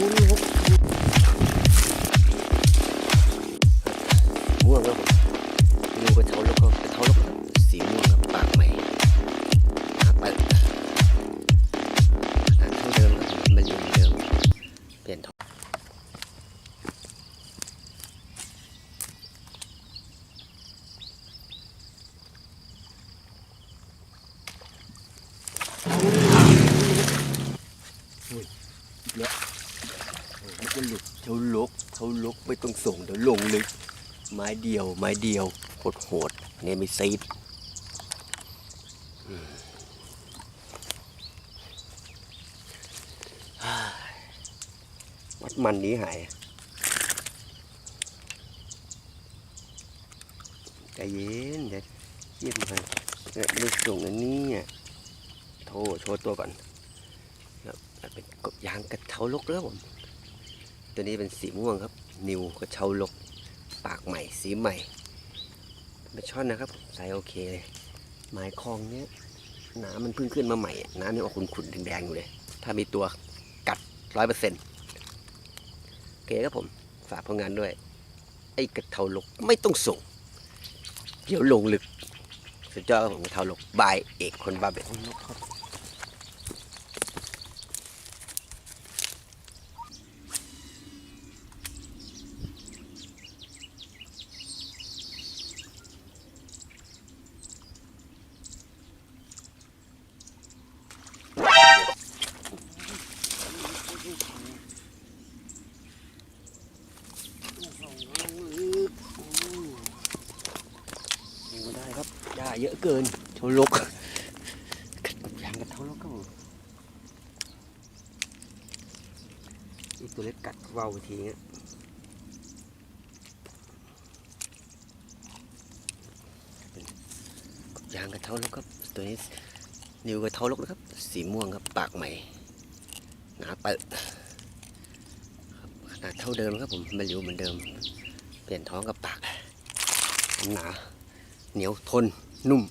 ล ลกไม่ต้องส่งเดี๋ยวลงลึก ไม้เดียว ไม้เดียวโหดโหดเนี่ยมีซีดวัดมันนี้หายใจเย็นเดี๋ยวเยี่ยมไปเอ้ยไม่ส่งอันนี้อะโทรโชว์ตัวก่อนแล้วเป็นกบยางกระเทาลกแล้วผม ตัวนี้เป็นสีม่วงครับ นิวกระเช้าลก ปากใหม่ สีใหม่เป็นช่อนนะครับใส่โอเคเลยไม้คลองเนี้ยน้ำมันเพิ่งขึ้นมาใหม่ น้ำยังออกขุ่นๆแดงๆอยู่เลย ถ้ามีตัวกัดร้อยเปอร์เซ็นต์โอเคครับผม ฝากผลงานด้วย ไอ้กระเทาลกไม่ต้องส่ง เดี๋ยวลงลึก สุดยอดครับผมกระเทาลกบายเอกคนบาเบ็ดนกครับ ยิงไม่ได้ครับหญ้าเยอะเกินเท่าลกกับยางกับเท่าลกครับผมอีตัวเล็กกัดว่าวทีเงี้ยเป็นกับยางกับเท่าลกครับตัวนี้นิ้วกับเท่าลกนะครับ สีม่วงครับปากใหม่หนาเปิดขนาดเท่าเดิมครับผมไม่เหลวเหมือนเดิม เปลี่ยนท้องกับปากหนาเหนียวทน นุ่ม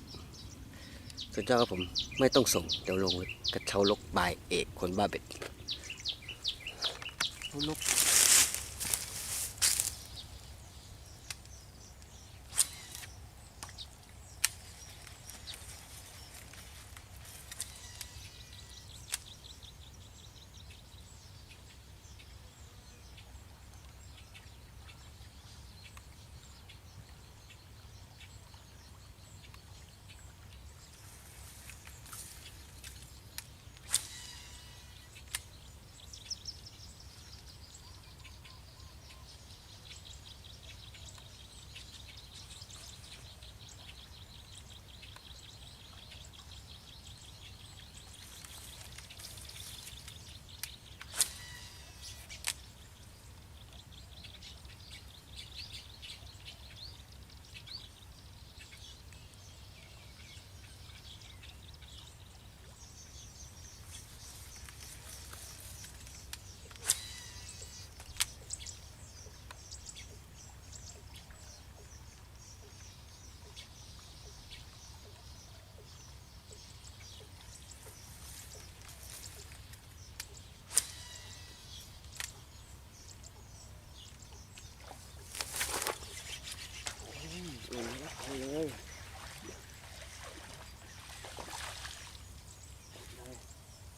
สุดยอดครับผมไม่ต้องส่ง เดี๋ยวลงเลยกระเช้าลกบายเอกคนบ้าเบ็ดลกลงแล้วเอาเลย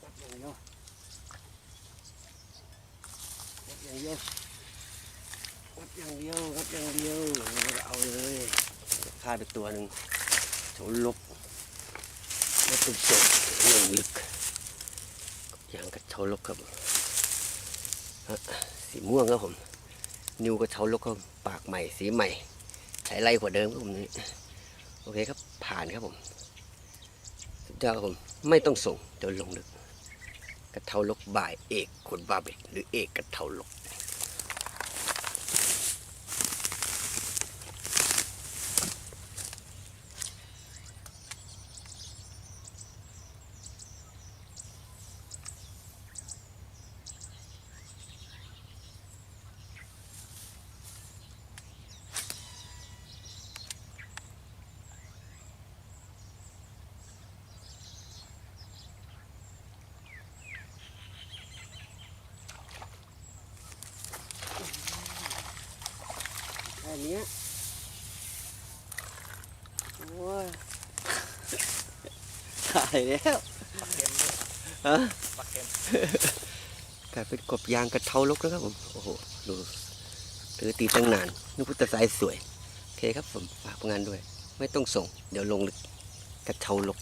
จับอย่างเดียวจับอย่าง เดียวจับอย่างเดียวจับอย่างเดียวเอาเลยฆ่าไปตัวหนึ่งโฉลกแล้วตุ่มโฉลลงลึกอย่างกับโฉลกครับสีม่วงครับผม นิวกับโฉลกครับปากใหม่สีใหม่ใช้ไรกว่าเดิมครับผมนี่โอเคครับผ่านครับผมสุดยอดครับผมไม่ต้องส่งเดี๋ยวลงลึกกระเทาลกบ่ายเอกคนบาเบ็ดหรือเอกกระเทาลก แล้วปักเค็มด้วยฮะปักเค็มกลายเป็นกบยางกระเทาลกแล้วครับผม โอ้โห ดูถือตีตั้งนานนึกว่าจะสายสวย โอเคครับผม ฝากงานด้วย ไม่ต้องส่ง เดี๋ยวลงลึกกระเทาลก